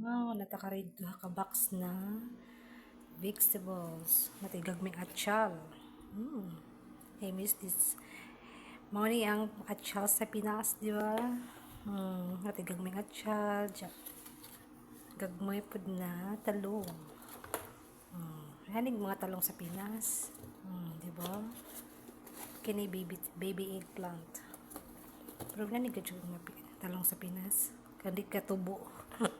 Wow, natakarid ka box na vegetables. Natigagming atchal. Hmm. I miss this. Mao ni ang atchal sa Pinas, di ba? Hmm. Natigagming atchal. Diya. Gagmay pud na talong. Hmm. Hanig mga talong sa Pinas. Hmm, di ba? Kini baby baby eggplant. Pero na ni talong sa Pinas. Kandi katubo.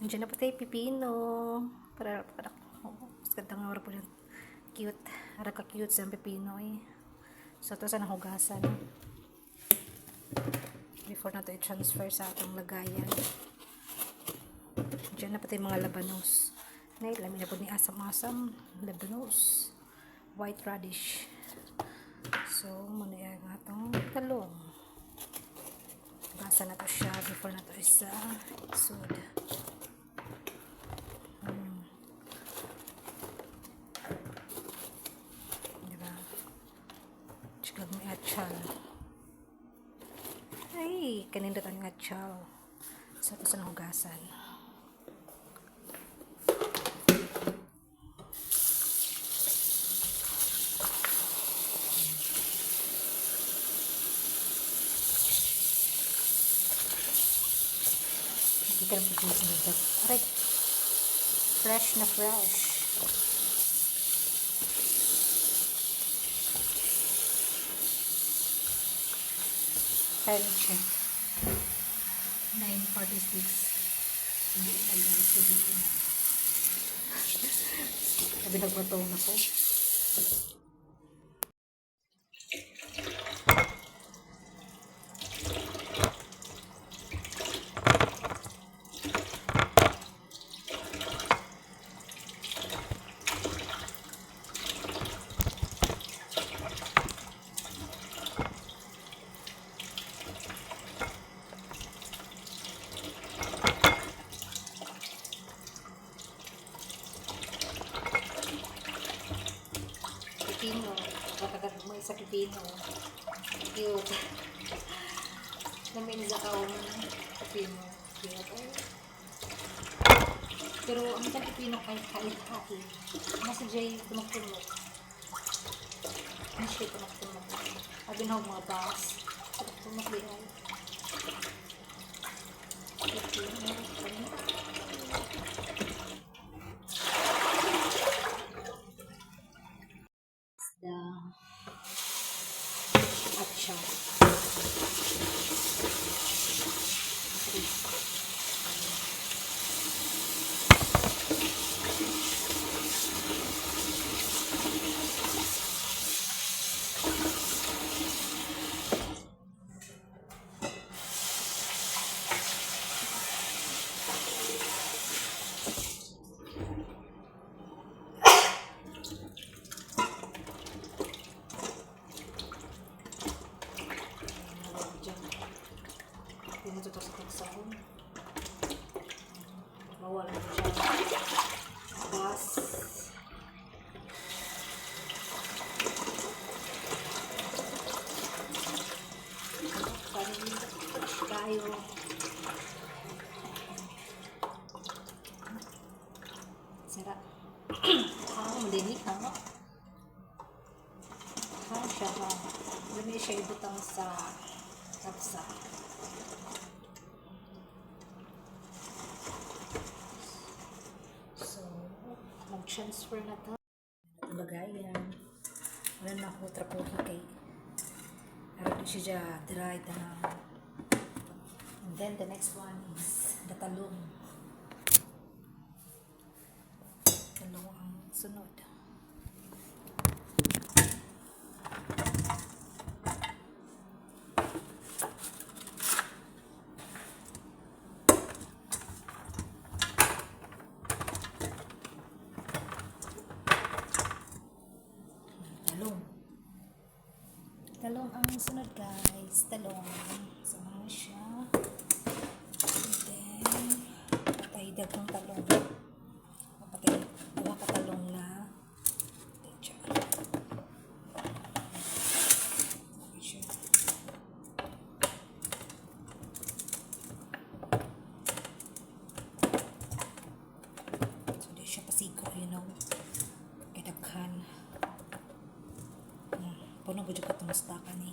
Nandiyan na po tayo pipino. Para, para, oh, mas ganda nga po yan. Cute. Ara ka cute sa pipino eh. So, ito sa nahugasan. Before na ito i-transfer sa atong lagayan. Diyan na pati mga labanos. Nay, lamin na po ni asam-asam. Labanos. White radish. So, muna yung atong talong. Basa na to siya before na to isa isod. Hmm. Diba? Chikag may atchal. Ay, kanindot ang atchal. Sa ito sa nahugasan. Hindi ka sinigap. Aray! Fresh na fresh. Kailan siya? 9.46. Hindi na guys, hindi na. Sabi nagmatong na pipino. Cute. Namin sa kaon. Pipino. Cute. Ay. Pero ang sa pipino kay kahit-hati. Nasa Jay tunok-tunok. Hindi siya tunok-tunok. Sabi na mga bas. Tunok-tunok din ay. Pipino. Pipino. the action. Dito to sa tagsahon. Mawala na siya. Panin tayo. Sarap. Ah, malinis ha. Ha, siya ha. Dami siya ibutang sa kapsa. So, mag-transfer na to. Lagayan. Wala na ako trapuhi kay Araw siya dya dried na. And then the next one is the talong. Talong ang sunod. Talong. Talong ang sunod guys. Talong. Samahan siya. And then, patay dagang talong. Patay dalawa ka talong na. Diyan. Samahan siya. Ako na budyo ka tumusta ka ni.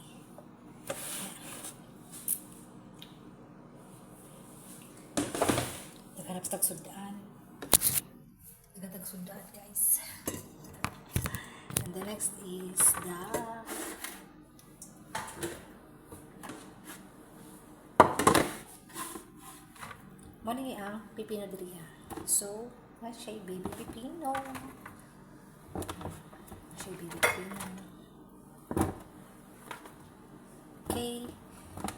Naghanap sa tagsudaan. Naghanap tagsudaan guys. And the next is the Mani ang pipino diriya. So, na siya baby pipino. Siya baby pipino. Okay.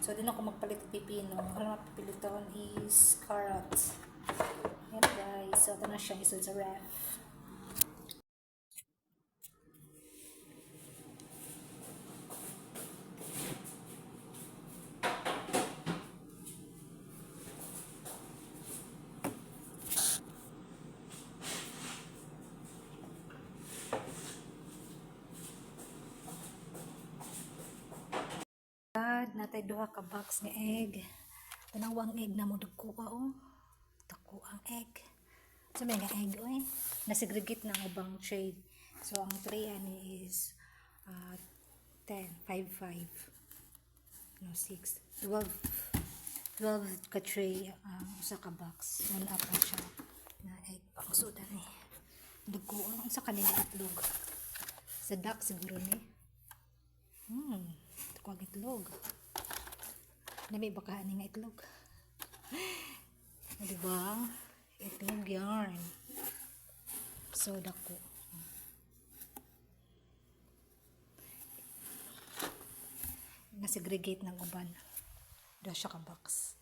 So, din ako magpalit pipino. Ang na pipiliton is carrots. Yan guys. So, ito na siya isod sa ref. God, natay duha ka box nga egg. Tanawang egg na mo dagkuha oh. Dako ang egg. So may nga egg oy. Nasegregate na ang ubang tray. So ang tray ani is uh, 10, 5, 5. No, 6. 12. 12 ka tray ang usa ka box. One up na siya na egg. Ang suda ni. Dagkuha ang sa kanila itlog. Sa duck siguro ni. Hmm, ang itlog. Nami baka ani nga itlog. O, diba? Itlog yarn. So, dako. Nasegregate ng uban. Doon siya ka box.